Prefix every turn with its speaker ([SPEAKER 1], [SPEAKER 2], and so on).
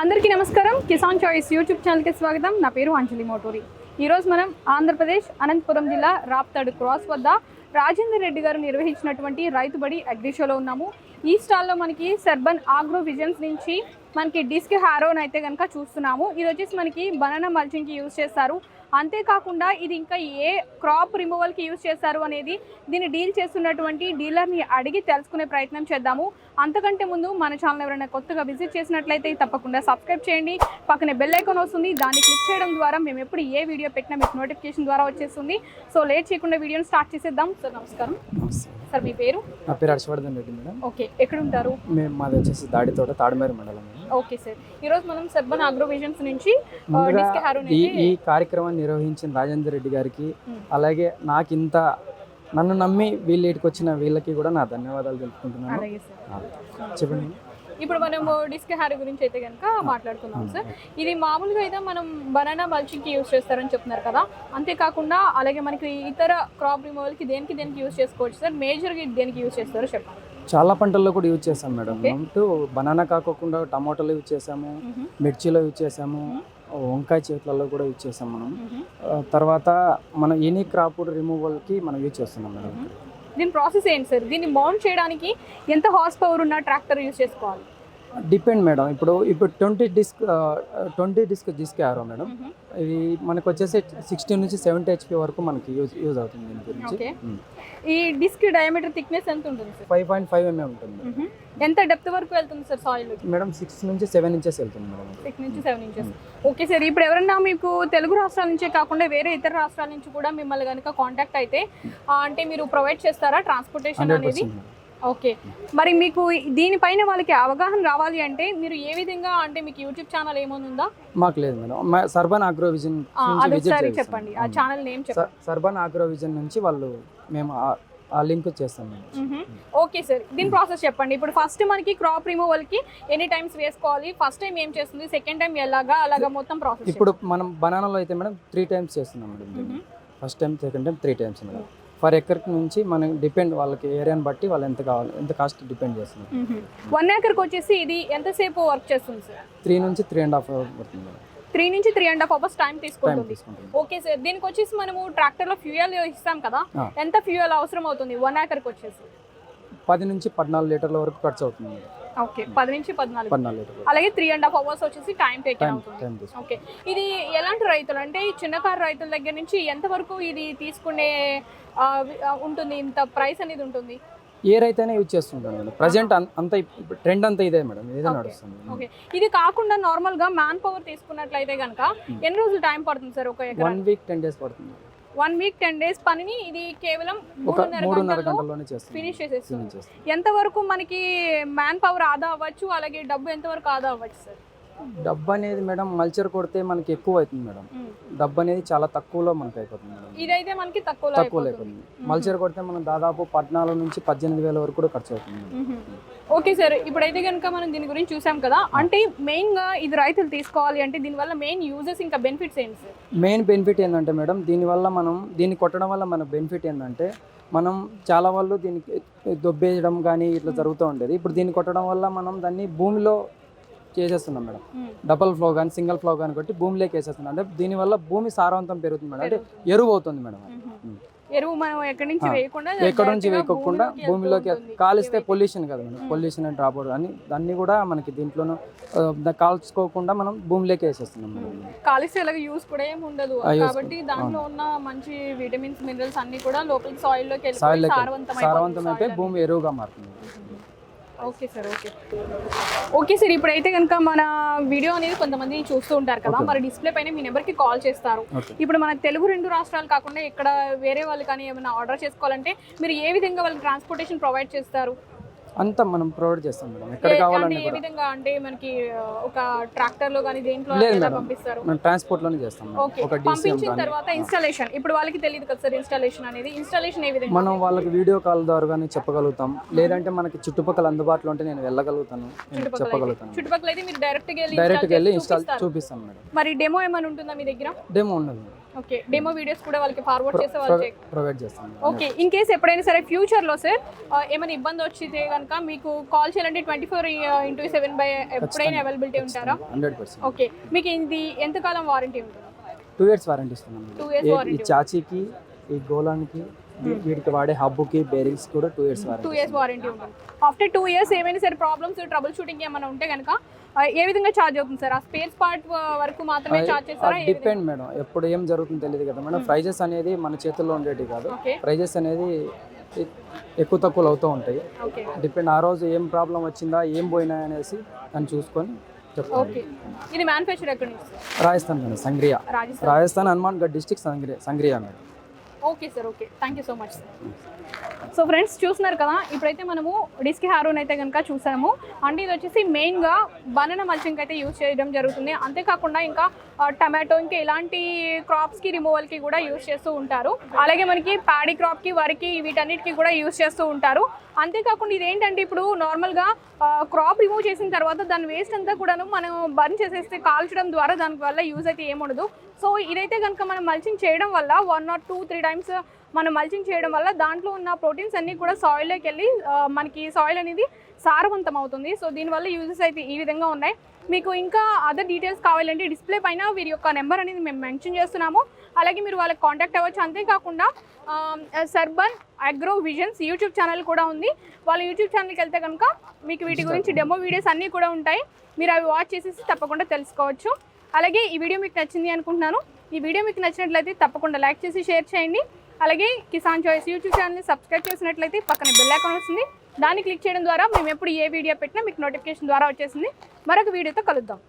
[SPEAKER 1] అందరికీ నమస్కారం Kisan choice YouTube ఛానల్కి స్వాగతం నా పేరు అంజలి మోటూరి ఈరోజు మనం ఆంధ్రప్రదేశ్ అనంతపురం జిల్లా రాప్తాడు క్రాస్ వద్ద రాజేందర్ రెడ్డి గారు నిర్వహించినటువంటి రైతుబడి అగ్రిషోలో ఉన్నాము ఈ స్టాల్లో మనకి సర్బన్ ఆగ్రో విజన్స్ నుంచి మనకి డిస్క్ హారోన్ అయితే కనుక చూస్తున్నాము ఇది వచ్చేసి మనకి బనానా మల్చింగ్కి యూజ్ చేస్తారు అంతేకాకుండా ఇది ఇంకా ఏ క్రాప్ రిమూవల్కి యూజ్ చేస్తారు అనేది దీన్ని డీల్ చేస్తున్నటువంటి డీలర్ని అడిగి తెలుసుకునే ప్రయత్నం చేద్దాము అంతకంటే ముందు మన ఛానల్ ఎవరైనా కొత్తగా విజిట్ చేసినట్లయితే తప్పకుండా సబ్స్క్రైబ్ చేయండి పక్కనే బెల్ ఐకాన్ వస్తుంది దాన్ని క్లిక్ చేయడం ద్వారా మేము ఎప్పుడు ఏ వీడియో పెట్టినా మీకు నోటిఫికేషన్ ద్వారా వచ్చేస్తుంది సో లేట్ చేయకుండా వీడియోని స్టార్ట్ చేసేద్దాం సార్ నమస్కారం సార్ మీ పేరు
[SPEAKER 2] నా పేరు హర్షవర్ధన్ రెడ్డి మేడం
[SPEAKER 1] ఓకే ఎక్కడ ఉంటారు
[SPEAKER 2] మేము మాది వచ్చేసి దాడితోట తాడమేరు మండలం
[SPEAKER 1] ఓకే సార్ ఈరోజు మనం సర్బన్ అగ్రోవిజన్స్ నుంచి
[SPEAKER 2] ఈ ఈ కార్యక్రమాన్ని నిర్వహించిన రాజేందర్ రెడ్డి గారికి అలాగే నాకు ఇంత నన్ను నమ్మి వీళ్ళకి వచ్చిన వీళ్ళకి కూడా నా ధన్యవాదాలు తెలుపుకుంటున్నాను చెప్పండి
[SPEAKER 1] ఇప్పుడు మనం డిస్క్ హ్యారీ గురించి అయితే కనుక మాట్లాడుతున్నాం సార్ ఇది మామూలుగా అయితే మనం బనానా మల్చింగ్కి యూజ్ చేస్తారని చెప్తున్నారు కదా అంతేకాకుండా అలాగే మనకి ఇతర క్రాప్ రిమూవల్కి దేనికి దేనికి యూజ్ చేసుకోవచ్చు సార్ మేజర్గా దేనికి యూస్ చేస్తారో చెప్పండి
[SPEAKER 2] చాలా పంటల్లో కూడా యూజ్ చేసాం మేడం అంటూ బనానా కాకోకుండా టమాటోలు యూజ్ చేసాము మిర్చిలో యూజ్ చేసాము వంకాయ చేతులలో కూడా యూజ్ చేసాం మనం తర్వాత మనం ఎనీ క్రాప్ రిమూవల్కి మనం యూజ్ చేస్తున్నాం మేడం
[SPEAKER 1] దీని ప్రాసెస్ ఏంటి సార్ దీన్ని మౌంట్ చేయడానికి ఎంత హార్స్ పవర్ ఉన్న ట్రాక్టర్ యూజ్ చేసుకోవాలి
[SPEAKER 2] డిపెండ్ మేడం ఇప్పుడు ఇప్పుడు ట్వంటీ డిస్క్ ట్వంటీ డిస్క్ తీసుకురారు మేడం ఇది మనకు వచ్చేసి సిక్స్టీన్ నుంచి సెవెంటీ హెచ్పి వరకు మనకి యూజ్ యూజ్ అవుతుంది దీని గురించి
[SPEAKER 1] ఈ డిస్క్ డయామీటర్ థిక్నెస్ ఎంత ఉంటుంది sir
[SPEAKER 2] five point five MA ఉంటుంది
[SPEAKER 1] ఎంత డెప్త్ వరకు వెళ్తుంది సార్ సాయిల్
[SPEAKER 2] మేడం సిక్స్ నుంచి సెవెన్ ఇంచెస్ వెళ్తుంది మేడం
[SPEAKER 1] సిక్స్ నుంచి సెవెన్ ఇంచెస్ ఓకే సార్ ఇప్పుడు ఎవరన్నా మీకు తెలుగు రాష్ట్రాల నుంచే కాకుండా వేరే ఇతర రాష్ట్రాల నుంచి కూడా మిమ్మల్ని కనుక కాంటాక్ట్ అయితే అంటే మీరు ప్రొవైడ్ చేస్తారా ట్రాన్స్పోర్టేషన్ అనేది ఓకే మరి మీకు దీనిపైన వాళ్ళకి అవగాహన రావాలి అంటే మీరు ఏ విధంగా అంటే మీకు యూట్యూబ్ ఛానల్ ఏమైనా ఉందా
[SPEAKER 2] మాకు లేదు మేడం సర్బన్
[SPEAKER 1] ఆగ్రోవిజన్ చెప్పండి ఆ ఛానల్ నేమ్ చెప్పండి
[SPEAKER 2] సర్బన్ ఆగ్రోవిజన్ నుంచి వాళ్ళు మేము ఆ లింక్ చేస్తాం
[SPEAKER 1] ఓకే సార్ దీని ప్రాసెస్ చెప్పండి ఇప్పుడు ఫస్ట్ మనకి క్రాప్ రిమూవల్ కి ఎనీ టైమ్స్ వేసుకోవాలి ఫస్ట్ టైం ఏం చేస్తుంది సెకండ్ టైం ఎలాగా అలాగా మొత్తం ప్రాసెస్
[SPEAKER 2] ఇప్పుడు మనం బనానాలో అయితే మేడం త్రీ టైమ్స్ చేస్తున్నాం madam first time second time three times madam for acre నుంచి మనం డిపెండ్ వాళ్ళకి ఏరియాని బట్టి వాళ్ళు ఎంత కావాలి ఎంత కాస్ట్ డిపెండ్ చేస్తుంది
[SPEAKER 1] వన్ ఏకర్కి వచ్చేసి ఇది ఎంతసేపు వర్క్ చేస్తుంది సార్
[SPEAKER 2] త్రీ నుంచి త్రీ అండ్ హాఫ్ అవర్ పడుతుంది
[SPEAKER 1] త్రీ నుంచి three and half hours time తీసుకుంటుంది ఓకే సార్ దీనికి వచ్చేసి మనము ట్రాక్టర్లో ఫ్యూయల్ ఇస్తాం కదా ఎంత ఫ్యూయల్ అవసరం అవుతుంది వన్ ఏకర్కి వచ్చేసి
[SPEAKER 2] పది నుంచి పద్నాలుగు లీటర్ల వరకు ఖర్చు అవుతుంది
[SPEAKER 1] ఓకే పది నుంచి పద్నాలుగు
[SPEAKER 2] పద్నాలుగు
[SPEAKER 1] అలాగే త్రీ అండ్ హాఫ్ అవర్స్ వచ్చేసి టైం టేక్ అవుతుంది ఓకే ఇది ఎలాంటి రైతులు అంటే చిన్న చిన్నకారు రైతుల దగ్గర నుంచి ఎంత వరకు ఇది తీసుకునే ఉంటుంది ఇంత ప్రైస్ అనేది ఉంటుంది
[SPEAKER 2] ఏ రైతైనా యూజ్ చేస్తుంటాను మేడం ప్రజెంట్ అంత ట్రెండ్ అంతా ఇదే మేడం ఇదే నడుస్తుంది
[SPEAKER 1] ఇది కాకుండా నార్మల్ గా మ్యాన్ పవర్ తీసుకున్నట్లయితే కనుక hmm. ఎన్ని రోజులు టైం పడుతుంది సార్ ఒక
[SPEAKER 2] వన్ వీక్ టెన్ డేస్ పడుతుంది
[SPEAKER 1] వన్ వీక్ టెన్ డేస్ పనిని ఇది కేవలం మూడున్నర
[SPEAKER 2] గంటల్లోనే
[SPEAKER 1] ఫినిష్ చేసేస్తుంది ఎంత వరకు మనకి మ్యాన్ పవర్ ఆదా అవ్వచ్చు అలాగే డబ్బు ఎంతవరకు ఆదా అవ్వచ్చు సార్
[SPEAKER 2] డబ్బు అనేది మేడం మల్చర్ కొడితే మనకి ఎక్కువ అవుతుంది మేడం డబ్బు అనేది చాలా తక్కువలో మనకి అయిపోతుంది మేడం
[SPEAKER 1] ఇదైతే మనకి
[SPEAKER 2] తక్కువ
[SPEAKER 1] తక్కువలో
[SPEAKER 2] అయిపోతుంది మల్చర్ కొడితే మనం దాదాపు పద్నాలుగు నుంచి పద్దెనిమిది వేల వరకు కూడా ఖర్చు అవుతుంది
[SPEAKER 1] ఓకే సార్ ఇప్పుడైతే కనుక మనం దీని గురించి చూసాం కదా అంటే మెయిన్గా ఇది రైతులు తీసుకోవాలి అంటే దీనివల్ల మెయిన్ యూజెస్ ఇంకా బెనిఫిట్స్ ఏంటి సార్
[SPEAKER 2] మెయిన్ బెనిఫిట్ ఏంటంటే మేడం దీనివల్ల మనం దీన్ని కొట్టడం వల్ల మన బెనిఫిట్ ఏంటంటే మనం చాలా వాళ్ళు దీనికి దొబ్బేయడం కానీ ఇట్లా జరుగుతూ ఉండేది ఇప్పుడు దీన్ని కొట్టడం వల్ల మనం దాన్ని భూమిలో చేసేస్తున్నాం మేడం డబల్ ఫ్లో కానీ సింగిల్ ఫ్లో కానీ కొట్టి భూమిలోకి వేసేస్తున్నాం అంటే దీనివల్ల భూమి సారవంతం పెరుగుతుంది మేడం అంటే ఎరువు అవుతుంది మేడం
[SPEAKER 1] ఎరువు మనం ఎక్కడి నుంచి వేయకుండా
[SPEAKER 2] ఎక్కడ నుంచి వేయకుండా
[SPEAKER 1] భూమిలోకి
[SPEAKER 2] కాలిస్తే పొల్యూషన్ కదా మేడం పొల్యూషన్ అని డ్రాప్ అని దాన్ని కూడా మనకి దీంట్లోనూ కాల్చుకోకుండా మనం భూమిలోకి వేసేస్తున్నాం
[SPEAKER 1] కాలిస్తే ఇలాగ యూస్ కూడా ఏమి ఉండదు కాబట్టి దాంట్లో ఉన్న మంచి విటమిన్స్ మినరల్స్ అన్ని కూడా లోపలికి సాయిల్ లోకి సారవంతం
[SPEAKER 2] సారవంతం అయితే భూమి ఎరువుగా మారుతుంది
[SPEAKER 1] okay sir okay okay sir ఇప్పుడైతే కనుక మన వీడియో అనేది కొంతమంది చూస్తూ ఉంటారు కదా మరి డిస్ప్లే పైన మీ నెంబర్కి కాల్ చేస్తారు ఇప్పుడు మన తెలుగు రెండు రాష్ట్రాలు కాకుండా ఇక్కడ వేరే వాళ్ళు కానీ ఏమైనా ఆర్డర్ చేసుకోవాలంటే మీరు ఏ విధంగా వాళ్ళకి ట్రాన్స్పోర్టేషన్ ప్రొవైడ్ చేస్తారు
[SPEAKER 2] అంతా మనం ప్రొవైడ్ చేస్తాం మేడం ఎక్కడ కావాలని
[SPEAKER 1] ఏ విధంగా అంటే మనకి ఒక ట్రాక్టర్ లో గాని దేంట్లో
[SPEAKER 2] లేదు
[SPEAKER 1] పంపిస్తారు
[SPEAKER 2] మనం ట్రాన్స్పోర్ట్ లోనే చేస్తాం మేడం ఒక DCM
[SPEAKER 1] పంపించిన తర్వాత ఇన్స్టాలేషన్ ఇప్పుడు వాళ్ళకి తెలియదు కదా సార్ ఇన్స్టాలేషన్ అనేది ఇన్స్టాలేషన్ ఏ విధంగా
[SPEAKER 2] మనం వాళ్ళకి వీడియో కాల్ ద్వారా కానీ చెప్పగలుగుతాం లేదంటే మనకి చుట్టుపక్కల అందుబాటులో ఉంటే నేను వెళ్ళగలుగుతాను నేను
[SPEAKER 1] చుట్టుపక్కల అయితే
[SPEAKER 2] చెప్పగలుగుతాను
[SPEAKER 1] చుట్టుపక్కల అయితే మీరు డైరెక్ట్ గా వెళ్ళి
[SPEAKER 2] డైరెక్ట్గా వెళ్ళి ఇన్స్టాల్ చూపిస్తాం మేడం
[SPEAKER 1] మరి డెమో ఏమైనా ఉంటుందా మీ దగ్గర
[SPEAKER 2] డెమో ఉండదు
[SPEAKER 1] ఓకే డెమో వీడియోస్ కూడా వాళ్ళకి ఫార్వర్డ్ చేసే వాళ్ళకి
[SPEAKER 2] ప్రొవైడ్ చేస్తాం
[SPEAKER 1] ఓకే ఇన్ కేస్ ఎప్పుడైనా సరే ఫ్యూచర్ లో సార్ ఏమైనా ఇబ్బంది వచ్చితే కనుక మీకు కాల్ చేయాలంటే twenty four into seven by ఎప్పుడైనా అవైలబిలిటీ ఉంటారా
[SPEAKER 2] హండ్రెడ్ పర్సెంట్
[SPEAKER 1] ఓకే మీకు ఇది ఎంతకాలం వారంటీ ఉంటుంది
[SPEAKER 2] టూ ఇయర్స్ వారంటీ ఇస్తున్నాం టూ ఇయర్స్
[SPEAKER 1] వారంటీ
[SPEAKER 2] చాచీకి ఈ గోలానికి వీటికి hmm. వాడే హబ్బుకి బేరింగ్స్ కూడా two years
[SPEAKER 1] two years warranty ఉంటుంది ఆఫ్టర్ టూ ఇయర్స్ ఏమైనా సరే ప్రాబ్లమ్స్ ట్రబుల్ షూటింగ్ ఏమైనా ఉంటే కనుక ఏ విధంగా ఛార్జ్ అవుతుంది సార్ ఆ స్పేస్ పార్ట్ వరకు మాత్రమే ఛార్జ్ చేస్తారా
[SPEAKER 2] డిపెండ్ మేడం ఎప్పుడు ఏం జరుగుతుందో తెలియదు కదా మేడం ప్రైజెస్ hmm. అనేది మన చేతుల్లో ఉండేవి కాదు ప్రైజెస్ అనేది ఎక్కువ తక్కువలు అవుతూ ఉంటాయి డిపెండ్ ఆ రోజు ఏం ప్రాబ్లం వచ్చిందా ఏం పోయినా అనేసి దాన్ని చూసుకొని
[SPEAKER 1] ఇది ఎక్కడ
[SPEAKER 2] Rajasthan madam Sangaria
[SPEAKER 1] Rajasthan
[SPEAKER 2] Garh district Sangaria Sangaria madam
[SPEAKER 1] Okay, sir. Okay. Thank you so much, sir. So friends చూస్తున్నారు కదా ఇప్పుడైతే మనము డిస్క్ హారోన్ అయితే కనుక చూసాము అండ్ ఇది వచ్చేసి మెయిన్గా బనన మల్చింగ్ అయితే యూజ్ చేయడం జరుగుతుంది అంతేకాకుండా ఇంకా టమాటో ఇంకా ఇలాంటి క్రాప్స్కి రిమూవల్కి కూడా యూజ్ చేస్తూ ఉంటారు అలాగే మనకి ప్యాడీ క్రాప్కి వరికి వీటన్నిటికీ కూడా యూజ్ చేస్తూ ఉంటారు అంతేకాకుండా ఇదేంటంటే ఇప్పుడు నార్మల్గా క్రాప్ రిమూవ్ చేసిన తర్వాత దాని వేస్ట్ అంతా కూడాను మనం బర్న్ చేసేస్తే కాల్చడం ద్వారా దాని వల్ల యూజ్ అయితే ఉండదు సో ఇదైతే కనుక మనం మల్చింగ్ చేయడం వల్ల one or two three times మనం మల్చింగ్ చేయడం వల్ల దాంట్లో ఉన్న ప్రోటీన్స్ అన్నీ కూడా సాయిల్లోకి వెళ్ళి మనకి సాయిల్ అనేది సారవంతం అవుతుంది సో దీనివల్ల యూజెస్ అయితే ఈ విధంగా ఉన్నాయి మీకు ఇంకా అదర్ డీటెయిల్స్ కావాలంటే డిస్ప్లే పైన వీరి యొక్క నెంబర్ అనేది మేము మెన్షన్ చేస్తున్నాము అలాగే మీరు వాళ్ళకి కాంటాక్ట్ అవ్వచ్చు అంతేకాకుండా Sarban agro visions YouTube channel కూడా ఉంది వాళ్ళ యూట్యూబ్ ఛానల్కి వెళ్తే కనుక మీకు వీటి గురించి డెమో వీడియోస్ అన్నీ కూడా ఉంటాయి మీరు అవి వాచ్ చేసేసి తప్పకుండా తెలుసుకోవచ్చు అలాగే ఈ వీడియో మీకు నచ్చింది అనుకుంటున్నాను ఈ వీడియో మీకు నచ్చినట్లయితే తప్పకుండా లైక్ చేసి షేర్ చేయండి అలాగే కిసాన్ చాయిస్ యూట్యూబ్ ఛానల్ని సబ్స్క్రైబ్ చేసినట్లయితే పక్కన బెల్ ఐకాన్ వస్తుంది దాన్ని క్లిక్ చేయడం ద్వారా మేము ఎప్పుడు ఏ వీడియో పెట్టినా మీకు నోటిఫికేషన్ ద్వారా వచ్చేసింది మరొక వీడియోతో కలుద్దాం